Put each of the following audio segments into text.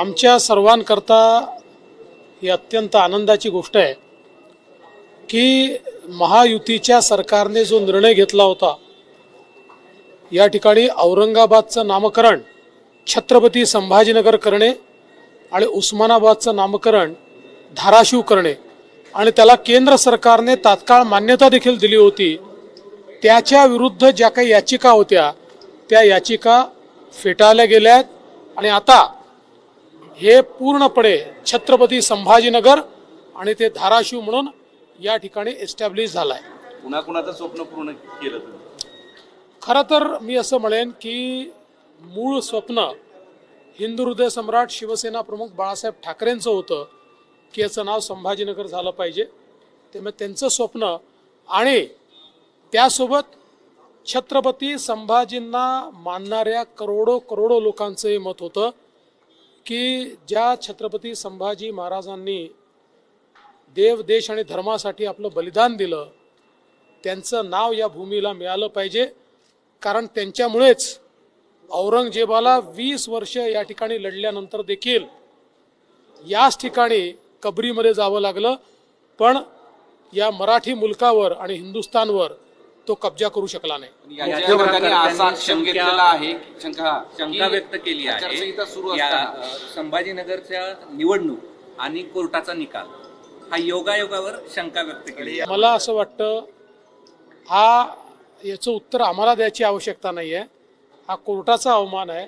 आमच्या सर्वांकरता ही अत्यंत आनंदाची गोष्ट आहे की महायुतीच्या सरकारने जो निर्णय घेतला होता या ठिकाणी औरंगाबादचं नामकरण छत्रपती संभाजीनगर करणे आणि उस्मानाबादचं नामकरण धाराशिव करणे आणि त्याला केंद्र सरकारने तात्काळ मान्यता देखील दिली होती त्याच्या विरुद्ध ज्या काही याचिका होत्या त्या याचिका फेटाळल्या गेल्या आहेत आणि आता हे पूर्णपणे छत्रपती संभाजीनगर आणि ते धाराशिव म्हणून या ठिकाणी एस्टॅब्लिश झालं आहे पुन्हा कुणाचं स्वप्न पूर्ण केलं खरं तर मी असं म्हणेन की मूळ स्वप्न हिंदू हृदय सम्राट शिवसेना प्रमुख बाळासाहेब ठाकरेंचं होतं की याचं नाव संभाजीनगर झालं पाहिजे. त्यामुळे त्यांचं स्वप्न आणि त्यासोबत छत्रपती संभाजींना मानणाऱ्या करोडो करोडो लोकांचं हे मत होतं. की ज्या छत्रपती संभाजी महाराजांनी देव देश आणि धर्मासाठी आपलं बलिदान दिलं त्यांचं नाव या भूमीला मिळालं पाहिजे. कारण त्यांच्यामुळेच औरंगजेबाला वीस वर्ष या ठिकाणी लढल्यानंतर देखील याच ठिकाणी कबरीमध्ये जावं लागलं. पण या मराठी मुलकावर आणि हिंदुस्थानवर तो कब्जा करू शकला नाही. असा घेतलेला आहे शंका शंका व्यक्त केली सुरू आहे या असताना. अ, संभाजीनगरच्या निवडणूक आणि कोर्टाचा निकाल हा योगायोगावर शंका व्यक्त केली आहे. मला असं वाटतं हा याचं उत्तर आम्हाला द्यायची आवश्यकता नाही आहे हा कोर्टाचा अवमान आहे.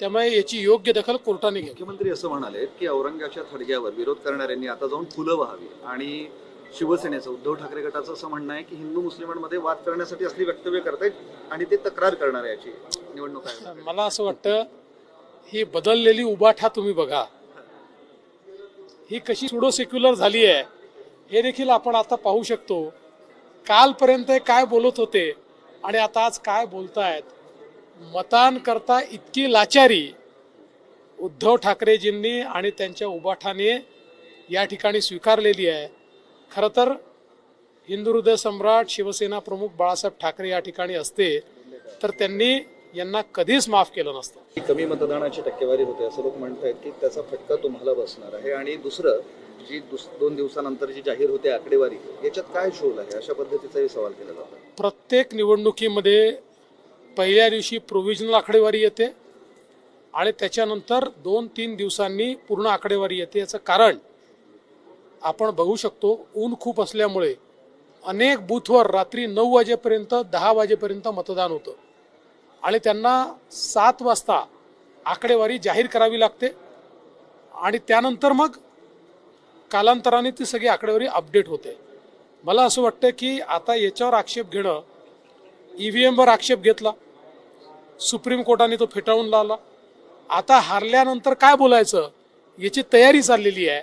त्यामुळे याची योग्य दखल कोर्टाने घ्यावी. मुख्यमंत्री असं म्हणाले की औरंगाच्या थडग्यावर विरोध करणाऱ्यांनी आता जाऊन फुलं व्हावी. आणि शिवसेनेचं उद्धव ठाकरे गटाचं असं म्हणणं आहे की हिंदू मुस्लिमांमध्ये वाद करण्यासाठी असली वक्तव्य करतायत आणि ते तक्रार करणार आहे याची निवडणूक आहे मला असं वाटतं ही बदललेली उबाठा तुम्ही बघा. ही कशी सुडो सेक्युलर झाली आहे हे देखील आपण आता पाहू शकतो. कालपर्यंत हे काय बोलत होते आणि आता आज काय बोलतायत? मतांकरता इतकी लाचारी उद्धव ठाकरेजींनी आणि त्यांच्या उबाठाने या ठिकाणी स्वीकारलेली आहे. खरं तर हिंदू हृदय सम्राट शिवसेना प्रमुख बाळासाहेब ठाकरे या ठिकाणी असते तर त्यांनी यांना कधीच माफ केलं नसतं. कमी मतदानाची टक्केवारी होते असं लोक म्हणतायत की त्याचा फटका तुम्हाला बसणार आहे. आणि दुसरं जी दुस दोन दिवसानंतर जी जाहीर होते आकडेवारी याच्यात काय शोध आहे? अशा पद्धतीचाही सवाल केला जातो. प्रत्येक निवडणुकीमध्ये पहिल्या दिवशी प्रोव्हिजनल आकडेवारी येते आणि त्याच्यानंतर दोन तीन दिवसांनी पूर्ण आकडेवारी येते. याचं कारण आपण बघू शकतो ऊन खूप असल्यामुळे अनेक बूथवर रात्री नऊ वाजेपर्यंत दहा वाजेपर्यंत मतदान होतं. आणि त्यांना सात वाजता आकडेवारी जाहीर करावी लागते. आणि त्यानंतर मग कालांतराने ती सगळी आकडेवारी अपडेट होते. मला असं वाटतं की आता याच्यावर आक्षेप घेणं ई व्ही एमवर आक्षेप घेतला सुप्रीम कोर्टाने तो फेटाळून लावला. आता हारल्यानंतर काय बोलायचं? याची तयारी चाललेली आहे.